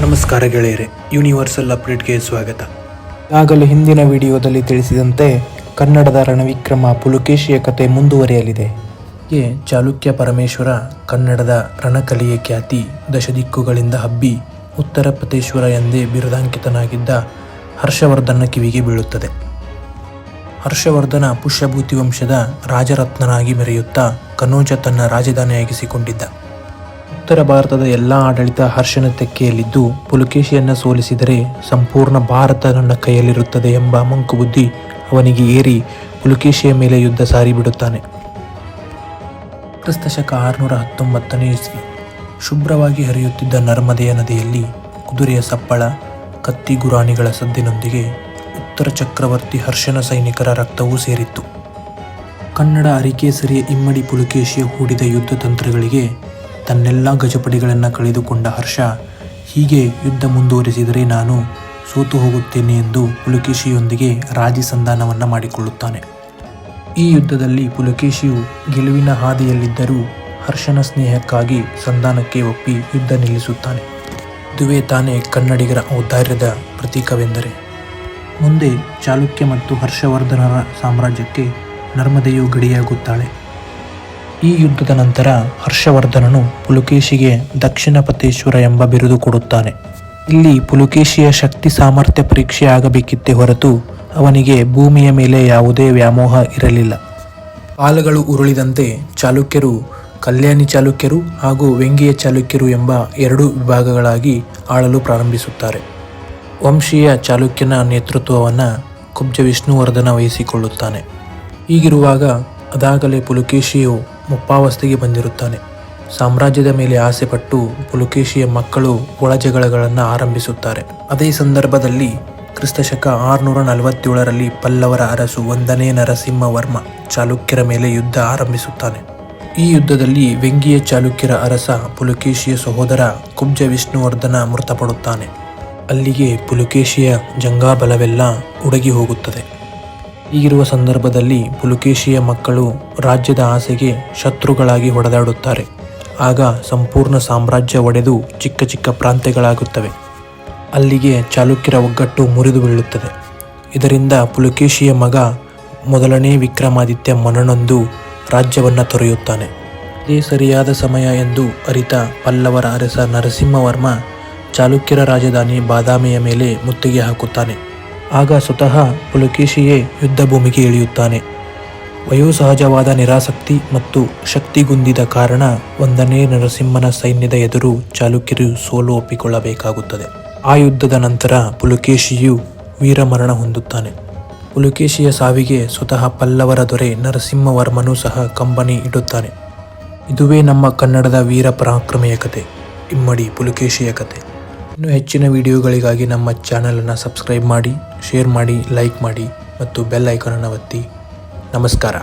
ನಮಸ್ಕಾರ ಗೆಳೆಯರೆ ಯೂನಿವರ್ಸಲ್ ಅಪ್ಡೇಟ್ಗೆ ಸ್ವಾಗತ. ಈಗಾಗಲೇ ಹಿಂದಿನ ವಿಡಿಯೋದಲ್ಲಿ ತಿಳಿಸಿದಂತೆ, ಕನ್ನಡದ ರಣವಿಕ್ರಮ ಪುಲುಕೇಶಿಯ ಕತೆ ಮುಂದುವರಿಯಲಿದೆ. ಹೀಗೆ ಚಾಲುಕ್ಯ ಪರಮೇಶ್ವರ ಕನ್ನಡದ ರಣಕಲೆಯ ಖ್ಯಾತಿ ದಶದಿಕ್ಕುಗಳಿಂದ ಹಬ್ಬಿ, ಉತ್ತರ ಪ್ರತೇಶ್ವರ ಎಂದೇ ಬಿರುದಾಂಕಿತನಾಗಿದ್ದ ಹರ್ಷವರ್ಧನ ಕಿವಿಗೆ ಬೀಳುತ್ತದೆ. ಹರ್ಷವರ್ಧನ ಪುಷ್ಯಭೂತಿ ವಂಶದ ರಾಜರತ್ನನಾಗಿ ಮೆರೆಯುತ್ತಾ ಕನೋಜ ತನ್ನ ರಾಜಧಾನಿಯಾಗಿಸಿಕೊಂಡಿದ್ದ. ಉತ್ತರ ಭಾರತದ ಎಲ್ಲ ಆಡಳಿತ ಹರ್ಷನ ತೆಕ್ಕೆಯಲ್ಲಿದ್ದು, ಪುಲಕೇಶಿಯನ್ನು ಸೋಲಿಸಿದರೆ ಸಂಪೂರ್ಣ ಭಾರತ ನನ್ನ ಕೈಯಲ್ಲಿರುತ್ತದೆ ಎಂಬ ಮಂಕುಬುದ್ಧಿ ಅವನಿಗೆ ಏರಿ ಪುಲಕೇಶಿಯ ಮೇಲೆ ಯುದ್ಧ ಸಾರಿಬಿಡುತ್ತಾನೆ ಕ್ರಿಸ್ತಶಕ ಆರುನೂರ ಹತ್ತೊಂಬತ್ತನೇ ಇಸ್ವಿ. ಶುಭ್ರವಾಗಿ ಹರಿಯುತ್ತಿದ್ದ ನರ್ಮದೆಯ ನದಿಯಲ್ಲಿ ಕುದುರೆಯ ಸಪ್ಪಳ, ಕತ್ತಿ ಗುರಾಣಿಗಳ ಸದ್ದಿನೊಂದಿಗೆ ಉತ್ತರ ಚಕ್ರವರ್ತಿ ಹರ್ಷನ ಸೈನಿಕರ ರಕ್ತವೂ ಸೇರಿತ್ತು. ಕನ್ನಡ ಅರಿಕೇಸರಿಯ ಇಮ್ಮಡಿ ಪುಲಕೇಶಿಯ ಹೂಡಿದ ಯುದ್ಧ ತಂತ್ರಗಳಿಗೆ ತನ್ನೆಲ್ಲ ಗಜಪಡಿಗಳನ್ನು ಕಳೆದುಕೊಂಡ ಹರ್ಷ, ಹೀಗೆ ಯುದ್ಧ ಮುಂದುವರಿಸಿದರೆ ನಾನು ಸೋತು ಹೋಗುತ್ತೇನೆ ಎಂದು ಪುಲಕೇಶಿಯೊಂದಿಗೆ ರಾಜಿ ಸಂಧಾನವನ್ನು ಮಾಡಿಕೊಳ್ಳುತ್ತಾನೆ. ಈ ಯುದ್ಧದಲ್ಲಿ ಪುಲಕೇಶಿಯು ಗೆಲುವಿನ ಹಾದಿಯಲ್ಲಿದ್ದರೂ ಹರ್ಷನ ಸ್ನೇಹಕ್ಕಾಗಿ ಸಂಧಾನಕ್ಕೆ ಒಪ್ಪಿ ಯುದ್ಧ ನಿಲ್ಲಿಸುತ್ತಾನೆ. ಇದುವೇ ತಾನೇ ಕನ್ನಡಿಗರ ಔದಾರ್ಯದ ಪ್ರತೀಕವೆಂದರೆ. ಮುಂದೆ ಚಾಲುಕ್ಯ ಮತ್ತು ಹರ್ಷವರ್ಧನರ ಸಾಮ್ರಾಜ್ಯಕ್ಕೆ ನರ್ಮದೆಯು ಗಡಿಯಾಗುತ್ತಾಳೆ. ಈ ಯುದ್ಧದ ನಂತರ ಹರ್ಷವರ್ಧನನು ಪುಲಕೇಶಿಗೆ ದಕ್ಷಿಣ ಪತೇಶ್ವರ ಎಂಬ ಬಿರುದು ಕೊಡುತ್ತಾನೆ. ಇಲ್ಲಿ ಪುಲಕೇಶಿಯ ಶಕ್ತಿ ಸಾಮರ್ಥ್ಯ ಪರೀಕ್ಷೆ ಆಗಬೇಕಿತ್ತೇ ಹೊರತು ಅವನಿಗೆ ಭೂಮಿಯ ಮೇಲೆ ಯಾವುದೇ ವ್ಯಾಮೋಹ ಇರಲಿಲ್ಲ. ಪಾಲಗಳು ಉರುಳಿದಂತೆ ಚಾಲುಕ್ಯರು, ಕಲ್ಯಾಣಿ ಚಾಲುಕ್ಯರು ಹಾಗೂ ವೆಂಗಿಯ ಚಾಲುಕ್ಯರು ಎಂಬ ಎರಡು ವಿಭಾಗಗಳಾಗಿ ಆಳಲು ಪ್ರಾರಂಭಿಸುತ್ತಾರೆ. ವಂಶೀಯ ಚಾಲುಕ್ಯನ ನೇತೃತ್ವವನ್ನು ಕುಬ್ಜ ವಿಷ್ಣುವರ್ಧನ ವಹಿಸಿಕೊಳ್ಳುತ್ತಾನೆ. ಹೀಗಿರುವಾಗ ಅದಾಗಲೇ ಪುಲಕೇಶಿಯು ಮುಪ್ಪಾವಸ್ಥೆಗೆ ಬಂದಿರುತ್ತಾನೆ. ಸಾಮ್ರಾಜ್ಯದ ಮೇಲೆ ಆಸೆಪಟ್ಟು ಪುಲಕೇಶಿಯ ಮಕ್ಕಳು ಒಳಜಗಳಗಳನ್ನು ಆರಂಭಿಸುತ್ತಾರೆ. ಅದೇ ಸಂದರ್ಭದಲ್ಲಿ ಕ್ರಿಸ್ತಶಕ ಆರುನೂರ ನಲವತ್ತೇಳರಲ್ಲಿ ಪಲ್ಲವರ ಅರಸು ಒಂದನೇ ನರಸಿಂಹವರ್ಮ ಚಾಲುಕ್ಯರ ಮೇಲೆ ಯುದ್ಧ ಆರಂಭಿಸುತ್ತಾನೆ. ಈ ಯುದ್ಧದಲ್ಲಿ ವೆಂಗಿಯ ಚಾಲುಕ್ಯರ ಅರಸ ಪುಲಕೇಶಿಯ ಸಹೋದರ ಕುಬ್ಜ ವಿಷ್ಣುವರ್ಧನ ಮೃತಪಡುತ್ತಾನೆ. ಅಲ್ಲಿಗೆ ಪುಲಕೇಶಿಯ ಜಂಗಾಬಲವೆಲ್ಲ ಉಡಗಿ ಹೋಗುತ್ತದೆ. ಹೀಗಿರುವ ಸಂದರ್ಭದಲ್ಲಿ ಪುಲಕೇಶಿಯ ಮಕ್ಕಳು ರಾಜ್ಯದ ಆಸೆಗೆ ಶತ್ರುಗಳಾಗಿ ಹೊಡೆದಾಡುತ್ತಾರೆ ಆಗ ಸಂಪೂರ್ಣ ಸಾಮ್ರಾಜ್ಯ ಒಡೆದು ಚಿಕ್ಕ ಚಿಕ್ಕ ಪ್ರಾಂತ್ಯಗಳಾಗುತ್ತವೆ. ಅಲ್ಲಿಗೆ ಚಾಲುಕ್ಯರ ಒಗ್ಗಟ್ಟು ಮುರಿದು ಬೀಳುತ್ತದೆ. ಇದರಿಂದ ಪುಲಕೇಶಿಯ ಮಗ ಮೊದಲನೇ ವಿಕ್ರಮಾದಿತ್ಯ ಮನನೊಂದು ರಾಜ್ಯವನ್ನು ತೊರೆಯುತ್ತಾನೆ. ಇದೇ ಸರಿಯಾದ ಸಮಯ ಎಂದು ಅರಿತ ಪಲ್ಲವರ ಅರಸ ನರಸಿಂಹವರ್ಮ ಚಾಲುಕ್ಯರ ರಾಜಧಾನಿ ಬಾದಾಮಿಯ ಮೇಲೆ ಮುತ್ತಿಗೆ ಹಾಕುತ್ತಾನೆ. ಆಗ ಸ್ವತಃ ಪುಲಕೇಶಿಯೇ ಯುದ್ಧ ಭೂಮಿಗೆ ಇಳಿಯುತ್ತಾನೆ ವಯೋಸಹಜವಾದ ನಿರಾಸಕ್ತಿ ಮತ್ತು ಶಕ್ತಿಗುಂದಿದ ಕಾರಣ ಒಂದನೇ ನರಸಿಂಹನ ಸೈನ್ಯದ ಎದುರು ಚಾಲುಕ್ಯರು ಸೋಲು ಒಪ್ಪಿಕೊಳ್ಳಬೇಕಾಗುತ್ತದೆ. ಆ ಯುದ್ಧದ ನಂತರ ಪುಲಕೇಶಿಯು ವೀರಮರಣ ಹೊಂದುತ್ತಾನೆ. ಪುಲಕೇಶಿಯ ಸಾವಿಗೆ ಸ್ವತಃ ಪಲ್ಲವರ ದೊರೆ ನರಸಿಂಹವರ್ಮನೂ ಸಹ ಕಂಬನಿ ಇಡುತ್ತಾನೆ. ಇದುವೇ ನಮ್ಮ ಕನ್ನಡದ ವೀರ ಪರಾಕ್ರಮೆಯ ಕತೆ. ಇಮ್ಮಡಿ ಪುಲಕೇಶಿಯ ಕತೆ. ಇನ್ನು ಹೆಚ್ಚಿನ ವಿಡಿಯೋಗಳಿಗಾಗಿ ನಮ್ಮ ಚಾನಲನ್ನು ಸಬ್ಸ್ಕ್ರೈಬ್ ಮಾಡಿ ಶೇರ್ ಮಾಡಿ ಲೈಕ್ ಮಾಡಿ ಮತ್ತು ಬೆಲ್ ಐಕಾನನ್ನು ಒತ್ತಿ. ನಮಸ್ಕಾರ.